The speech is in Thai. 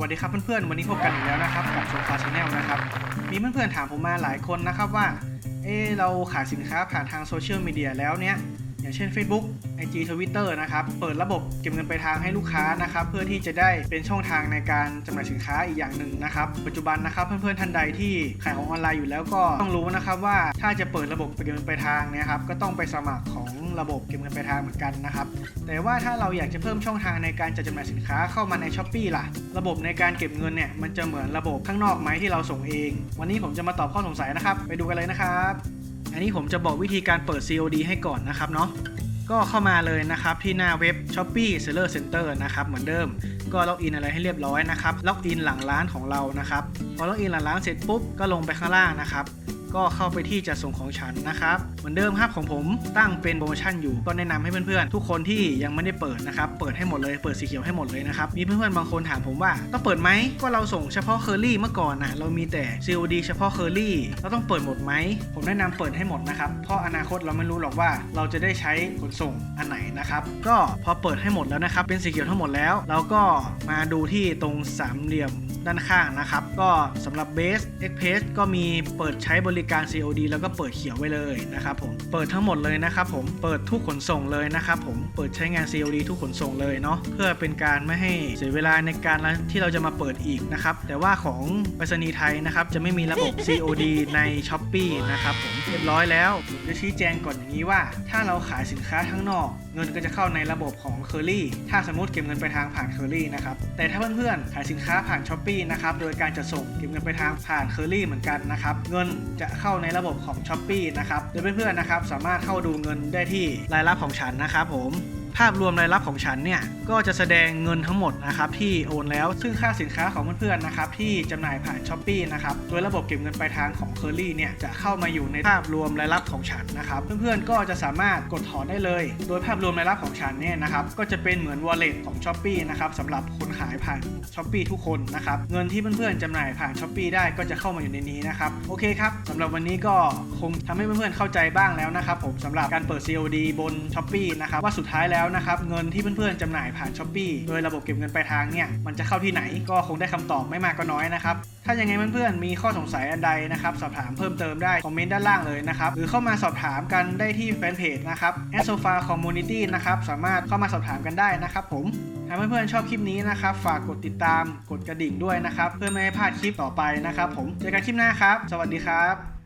วัสดีครับเพื่อนๆ วันนี้พบกันอีกแล้วนะครับกับโซฟาชาแนลนะครับ มีเพื่อนๆถามผมมาหลายคนนะครับว่า เออเราขายสินค้าผ่านทางโซเชียลมีเดียแล้วเนี้ย อย่างเช่น Facebook IG Twitter นะครับ เปิดระบบเก็บเงินไปลายทางให้ลูกค้านะครับ เพื่อที่จะได้เป็นช่องทางในการจำหน่ายสินค้าอีกอย่างหนึ่งนะครับ ปัจจุบันนะครับเพื่อนๆท่านใดที่ขายของออนไลน์อยู่แล้วก็ต้องรู้นะครับว่าถ้าจะเปิดระบบเก็บเงินไปลายทางนี่ยครับ ก็ต้องไปสมัครของระบบเก็บเงินไปลายทางเหมือนกันนะครับ แต่ว่าถ้าเราอยากจะเพิ่มช่องทางในการจัดจำหน่ายสินค้าเข้ามาใน s h อ p e e ล่ะ ระบบในการเก็บเงินเนี่ยมันจะเหมือนระบบข้างนอกไหมที่เราส่งเอง วันนี้ผมจะมาตอบข้อสงสัยนะครับ ไปดูกันเลยนะครับ อันนี้ผมจะบอกวิธีการเปิด COD ให้ก่อนนะครับเนาะก็เข้ามาเลยนะครับที่หน้าเว็บ Shopee Seller Center นะครับเหมือนเดิม ก็ล็อกอินอะไรให้เรียบร้อยนะครับล็อกอินหลังร้านของเรานะครับพอล็อกอินหลังร้านเสร็จปุ๊บก็ลงไปข้างล่างนะครับ ก็เข้าไปที่จะส่งของฉันนะครับ เหมือนเดิมครับของผมตั้งเป็นโปรโมชั่นอยู่ก็แนะนำให้เพื่อนๆ ทุกคนที่ยังไม่ได้เปิดนะครับ เปิดให้หมดเลยเปิดสีเขียวให้หมดเลยนะครับ มีเพื่อนๆบางคนถามผมว่าต้องเปิดไหมก็เราส่งเฉพาะเคอรี่เมื่อก่อนนะเรามีแต่ COD เฉพาะเคอรี่เราต้องเปิดหมดไหมผมแนะนำเปิดให้หมดนะครับเพราะอนาคตเราไม่รู้หรอกว่าเราจะได้ใช้ขนส่งอันไหนนะครับก็พอเปิดให้หมดแล้วนะครับ เป็นสีเขียวทั้งหมดแล้ว เราก็มาดูที่ตรงสามเหลี่ยมด้านข้างนะครับ ก็สำหรับ Base Express ก็มีเปิดใช้บริการ COD แล้วก็เปิดเขียวไว้เลยนะครับผม เปิดทั้งหมดเลยนะครับผม เปิดทุกขนส่งเลยนะครับผม เปิดใช้งาน COD ทุกขนส่งเลยเนาะ เพื่อเป็นการไม่ให้เสียเวลาในการที่เราจะมาเปิดอีกนะครับ แต่ว่าของไปรษณีย์ไทยนะครับจะไม่มีระบบ COD ใน s h อ p e e นะครับผม เรียบร้อยแล้วผมจะชี้แจงก่อนอย่างนี้ว่า ถ้าเราขายสินค้าข้างนอก เงินก็จะเข้าในระบบของ c u r r y ถ้าสมมติเก็บเงินไปทางผ่าน c u r r y นะครับ แต่ถ้าเพื่อนๆขายสินค้าผ่าน s h อ p e e นะครับ โดยการจะส่งเก็บเงินไปทางผ่าน c u r r y เหมือนกันนะครับ เงินจะเข้าในระบบของ s h อ p e e นะครับโดยเพื่อนๆนะครับสามารถเข้าดูเงินได้ที่รายรับของฉันนะครับผม ภาพรวมรายรับของฉันเนี่ยก็จะแสดงเงินทั้งหมดนะครับที่โอนแล้วซึ่งค่าสินค้าของเพื่อนๆนะครับที่จำหน่ายผ่าน s h อ p e e นะครับโดยระบบเก็บเงินปลายทางของ c u r r y เนี่ยจะเข้ามาอยู่ในภาพรวมรายรับของฉันนะครับเพื่อนๆก็จะสามารถกดถอนได้เลย โดยภาพรวมรายรับของฉันเนี่ยนะครับก็จะเป็นเหมือน wallet ของ s h อ p e e นะครับสำหรับคนขายผ่าน s h อ p e e ทุกคนนะครับเงินที่เพื่อนๆจำหน่ายผ่าน s h อ p e e ได้ก็จะเข้ามาอยู่ในนี้นะครับโอเคครับสำหรับวันนี้ก็คงทำให้เพื่อนๆเข้าใจบ้างแล้วนะครับผมสำหรับการเปิด COD บน s h อ p e e นะครับว่าสุดท้ายแล้วนะครับเงินที่เพื่อนๆจำหน่ายผ่าน s h อ p e e โดยระบบเก็บเงินปลายทางเนี่ยมันจะเข้าที่ไหนก็คงได้คำตอบไม่มากก็น้อยนะครับถ้ายังไงเพื่อนๆมีข้อสงสัยอันใดนะครับสอบถามเพิ่มเติมได้คอมเมนต์ด้านล่างเลยนะครับหรือเข้ามาสอบถามกันได้ที่แฟนเพจนะครับ a s o f a Community นะครับสามารถเข้ามาสอบถามกันได้นะครับผมถ้าเพื่อนๆชอบคลิปนี้นะครับฝากกดติดตามกดกระดิ่งด้วยนะครับเพื่อไม่ให้พลาดคลิปต่อไปนะครับผมเจอกันคลิปหน้าครับ สวัสดีครับ